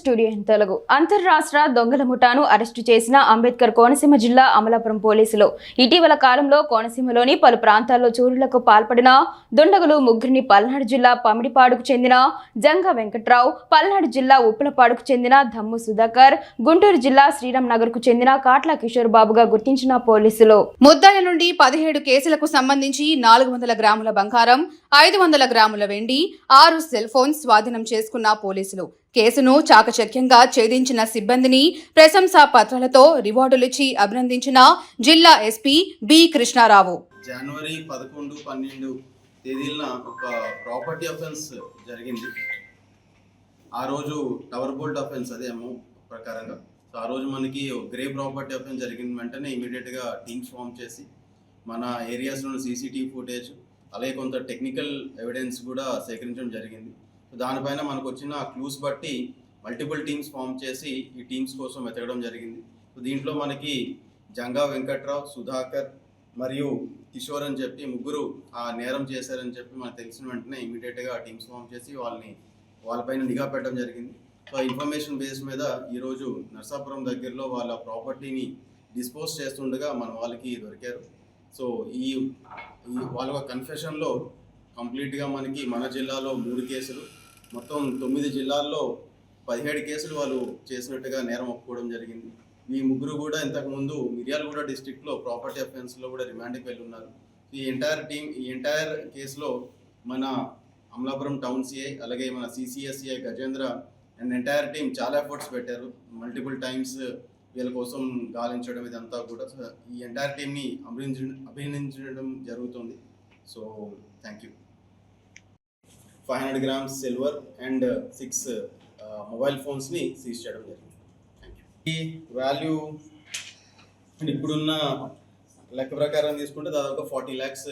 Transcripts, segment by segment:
Studio in Telugu. అంతర్రాష్ట్ర దొంగల ముఠాను arrest చేసిన అంబేద్కర్ కోనసీమ జిల్లా అమలాపురం పోలీసులు. ఇటీవల కాలంలో కోనసీమలోని పలు ప్రాంతాల్లో చోరులకు పాల్పడిన దుండగులు ముగ్గురిని పల్నాడు జిల్లా పమిడిపాడుకు చెందిన జంగ వెంకట్రావు పల్నాడు జిల్లా ఉప్పలపాడుకు చెందిన దమ్ము సుధాకర్ గుంటూరు జిల్లా శ్రీరామ్ నగర్కు చెందిన కాట్ల కిషోర్ బాబుగా గుర్తించిన పోలీసులు. ముద్దాయిల నుండి పదిహేడు కేసులకు సంబంధించి నాలుగు వందల గ్రాముల బంగారం ఐదు వందల గ్రాముల వెండి ఆరు సెల్ ఫోన్స్ స్వాధీనం చేసుకున్న పోలీసులు. కేసును చాకచక్యంగా ఛేదించిన సిబ్బందిని ప్రశంసా పత్రాలతో రివార్డులిచ్చి అభినందించిన జిల్లా ఎస్పీ బి కృష్ణారావు. జనవరి పదకొండు పన్నెండు తేదీన ఒక ప్రాపర్టీ అఫెన్స్ జరిగింది. ఆ రోజు టవర్ బోల్ట్ అఫెన్స్ అదేమో ప్రకారంగా. సో ఆ రోజు మనకి గ్రే ప్రాపర్టీ అఫెన్స్ జరిగిన వెంటనే ఇమీడియట్గా టీమ్స్ ఫామ్ చేసి మన ఏరియాస్లో సీసీటీవీ ఫుటేజ్ అలాగే కొంత టెక్నికల్ ఎవిడెన్స్ కూడా సేకరించడం జరిగింది. దానిపైన మనకు వచ్చిన క్లూస్ బట్టి మల్టిపుల్ టీమ్స్ ఫామ్ చేసి ఈ టీమ్స్ కోసం వెతకడం జరిగింది. దీంట్లో మనకి జంగా వెంకట్రావు సుధాకర్ మరియు కిషోర్ అని చెప్పి ముగ్గురు ఆ నేరం చేశారని చెప్పి మనకు తెలిసిన వెంటనే ఇమీడియట్గా టీమ్స్ ఫామ్ చేసి వాళ్ళని వాళ్ళపైన నిఘా పెట్టడం జరిగింది. సో ఇన్ఫర్మేషన్ బేస్ మీద ఈరోజు నర్సాపురం దగ్గరలో వాళ్ళ ప్రాపర్టీని డిస్పోజ్ చేస్తుండగా మన వాళ్ళకి దొరికారు. సో ఈ వాళ్ళ కన్ఫెషన్లో కంప్లీట్గా మనకి మన జిల్లాలో మూడు కేసులు. మొత్తం తొమ్మిది జిల్లాల్లో పదిహేడు కేసులు వాళ్ళు చేసినట్టుగా నేరం ఒప్పుకోవడం జరిగింది. ఈ ముగ్గురు కూడా ఇంతకుముందు మిర్యాలగూడ డిస్టిక్లో ప్రాపర్టీ అఫెన్స్లో కూడా రిమాండ్కి వెళ్ళి ఉన్నారు ఈ ఎంటైర్ టీం ఈ ఎంటైర్ కేసులో మన అమలాపురం టౌన్ సిఐ అలాగే మన CCS CI Gajendra and entire team చాలా ఎఫర్ట్స్ పెట్టారు. మల్టిపుల్ టైమ్స్ వీళ్ళ కోసం గాలించడం ఇదంతా కూడా. ఈ ఎంటైర్ టీంని అభినందించ అభినందించడం జరుగుతుంది. So thank you five hundred grams silver and six mobile ఫోన్స్ని seize చేయడం జరిగింది. ఈ వాల్యూ ఇప్పుడున్న లెక్క ప్రకారం తీసుకుంటే దాదాపు ఫార్టీ ల్యాక్స్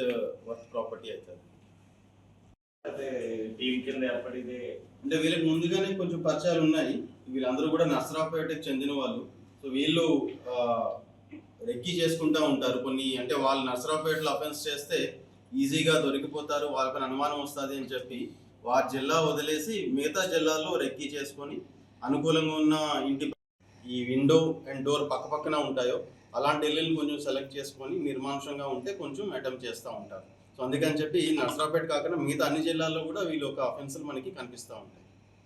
వర్త్ ప్రాపర్టీ అవుతుంది టీం కింద ఏర్పడితే అంటే వీళ్ళకి ముందుగానే కొంచెం పరిచయాలు ఉన్నాయి. వీళ్ళందరూ కూడా నర్సరావుపేటకి చెందిన వాళ్ళు. సో వీళ్ళు రెక్కి చేసుకుంటా ఉంటారు. కొన్ని అంటే వాళ్ళు నర్సరావుపేటలో అఫెన్స్ చేస్తే ఈజీగా దొరికిపోతారు వాళ్ళపైన అనుమానం వస్తుంది అని చెప్పి వారి జిల్లా వదిలేసి మిగతా జిల్లాల్లో రెక్కి చేసుకొని అనుకూలంగా ఉన్న ఇంటి ఈ విండో అండ్ డోర్ పక్క పక్కన ఉంటాయో అలాంటి ఇల్లులు కొంచెం సెలెక్ట్ చేసుకొని నిర్మానుషంగా ఉంటే కొంచెం అటెంప్ట్ చేస్తూ ఉంటారు. సో అందుకని చెప్పి నర్సరాపేట కాకుండా మిగతా అన్ని జిల్లాల్లో కూడా వీళ్ళు ఒక అఫెన్సులు మనకి కనిపిస్తూ ఉంటాయి.